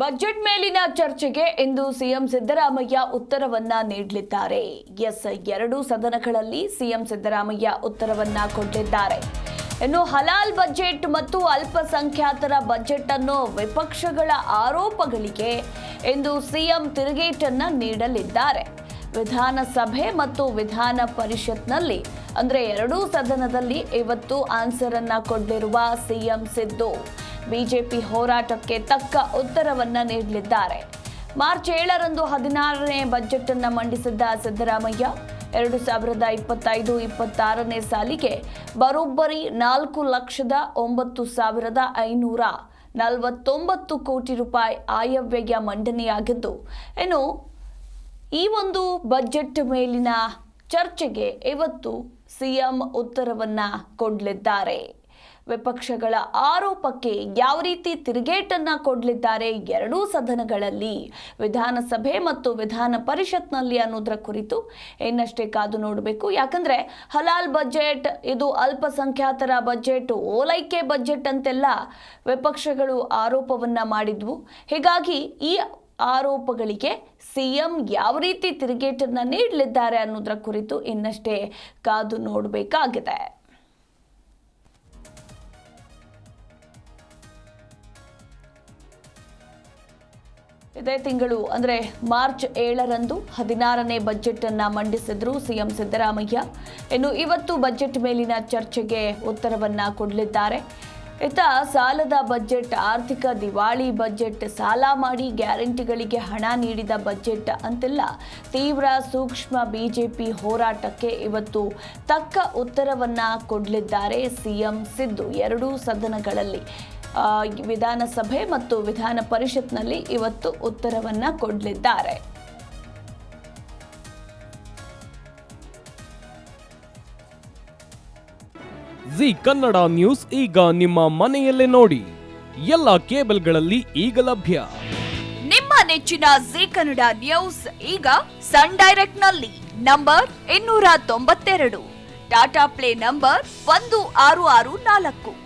Budget ಮೇಲಿನ ಚರ್ಚೆಗೆ ಇಂದು CM Siddaramaiah ಉತ್ತರವನ್ನ ನೀಡಲಿದ್ದಾರೆ. ಎಸ್ ಎರಡು ಸದನಗಳಲ್ಲಿ ಸಿಎಂ ಸಿದ್ದರಾಮಯ್ಯ ಉತ್ತರವನ್ನ ಕೊಟ್ಟಿದ್ದಾರೆ. ಇನ್ನು ಹಲಾಲ್ ಬಜೆಟ್ ಮತ್ತು ಅಲ್ಪಸಂಖ್ಯಾತರ ಬಜೆಟ್ ಅನ್ನು ವಿಪಕ್ಷಗಳ ಆರೋಪಗಳಿಗೆ ಇಂದು ಸಿಎಂ ತಿರುಗೇಟನ್ನ ನೀಡಲಿದ್ದಾರೆ. ವಿಧಾನಸಭೆ ಮತ್ತು ವಿಧಾನ ಪರಿಷತ್ನಲ್ಲಿ ಅಂದ್ರೆ ಎರಡೂ ಸದನದಲ್ಲಿ ಇವತ್ತು ಆನ್ಸರ್ ಅನ್ನ ಕೊಡಲಿರುವ ಸಿಎಂ ಸಿದ್ದು. ಬಿಜೆಪಿ ಹೋರಾಟಕ್ಕೆ ತಕ್ಕ ಉತ್ತರವನ್ನ ನೀಡಲಿದ್ದಾರೆ. ಮಾರ್ಚ್ ಏಳರಂದು ಹದಿನಾರನೇ ಬಜೆಟ್ ಅನ್ನು ಮಂಡಿಸಿದ್ದ ಸಿದ್ದರಾಮಯ್ಯ, ಎರಡು ಸಾವಿರದ ಇಪ್ಪತ್ತೈದು, ಇಪ್ಪತ್ತಾರನೇ ಸಾಲಿಗೆ ಬರೋಬ್ಬರಿ ನಾಲ್ಕು ಲಕ್ಷದ ಒಂಬತ್ತು ಸಾವಿರದ ಐನೂರ ನಲವತ್ತೊಂಬತ್ತು ಕೋಟಿ ರೂಪಾಯಿ ಆಯವ್ಯಯ ಮಂಡನೆಯಾಗಿದ್ದು, ಇನ್ನು ಈ ಒಂದು ಬಜೆಟ್ ಮೇಲಿನ ಚರ್ಚೆಗೆ ಇವತ್ತು ಸಿಎಂ ಉತ್ತರವನ್ನ ಕೊಡಲಿದ್ದಾರೆ. ವಿಪಕ್ಷಗಳ ಆರೋಪಕ್ಕೆ ಯಾವ ರೀತಿ ತಿರುಗೇಟನ್ನ ಕೊಡಲಿದ್ದಾರೆ ಎರಡೂ ಸದನಗಳಲ್ಲಿ? ವಿಧಾನಸಭೆ ಮತ್ತು ವಿಧಾನ ಪರಿಷತ್ನಲ್ಲಿ ಅನ್ನೋದ್ರ ಕುರಿತು ಇನ್ನಷ್ಟೇ ಕಾದು ನೋಡಬೇಕು. ಯಾಕಂದ್ರೆ ಹಲಾಲ್ ಬಜೆಟ್, ಇದು ಅಲ್ಪಸಂಖ್ಯಾತರ ಬಜೆಟ್, ಓಲೈಕೆ ಬಜೆಟ್ ಅಂತೆಲ್ಲ ವಿಪಕ್ಷಗಳು ಆರೋಪವನ್ನ ಮಾಡಿದ್ವು. ಹೀಗಾಗಿ ಈ ಆರೋಪಗಳಿಗೆ ಸಿಎಂ ಯಾವ ರೀತಿ ತಿರುಗೇಟನ್ನು ನೀಡಲಿದ್ದಾರೆ ಅನ್ನೋದರ ಕುರಿತು ಇನ್ನಷ್ಟೇ ಕಾದು ನೋಡಬೇಕಾಗಿದೆ. ಇದೇ ತಿಂಗಳು, ಅಂದರೆ ಮಾರ್ಚ್ ಏಳರಂದು ಹದಿನಾರನೇ ಬಜೆಟ್ ಅನ್ನ ಮಂಡಿಸಿದ್ರು ಸಿಎಂ ಸಿದ್ದರಾಮಯ್ಯ. ಇನ್ನು ಇವತ್ತು ಬಜೆಟ್ ಮೇಲಿನ ಚರ್ಚೆಗೆ ಉತ್ತರವನ್ನ ಕೊಡಲಿದ್ದಾರೆ. ಇತ್ತ ಸಾಲದ ಬಜೆಟ್, ಆರ್ಥಿಕ ದಿವಾಳಿ ಬಜೆಟ್, ಸಾಲ ಮಾಡಿ ಗ್ಯಾರಂಟಿಗಳಿಗೆ ಹಣ ನೀಡಿದ ಬಜೆಟ್ ಅಂತೆಲ್ಲ. ತೀವ್ರ ಸೂಕ್ಷ್ಮ ಬಿಜೆಪಿ ಹೋರಾಟಕ್ಕೆ ಇವತ್ತು ತಕ್ಕ ಉತ್ತರವನ್ನ ಕೊಡಲಿದ್ದಾರೆ ಸಿಎಂ ಸಿದ್ದು ಎರಡೂ ಸದನಗಳಲ್ಲಿ. ವಿಧಾನಸಭೆ ಮತ್ತು ವಿಧಾನ ಪರಿಷತ್ನಲ್ಲಿ ಇವತ್ತು ಉತ್ತರವನ್ನ ಕೊಡಲಿದ್ದಾರೆ. ಜಿ ಕನ್ನಡ ನ್ಯೂಸ್ ಈಗ ನಿಮ್ಮ ಮನೆಯಲ್ಲೇ ನೋಡಿ. ಎಲ್ಲ ಕೇಬಲ್ಗಳಲ್ಲಿ ಈಗ ಲಭ್ಯ. ನಿಮ್ಮ ನೆಚ್ಚಿನ ಜಿ ಕನ್ನಡ ನ್ಯೂಸ್ ಈಗ ಸನ್ ಡೈರೆಕ್ಟ್ನಲ್ಲಿ ನಂಬರ್ ಇನ್ನೂರ ತೊಂಬತ್ತೆರಡು. ಟಾಟಾ ಪ್ಲೇ ನಂಬರ್ ಒಂದು ಆರು ಆರು ನಾಲ್ಕು.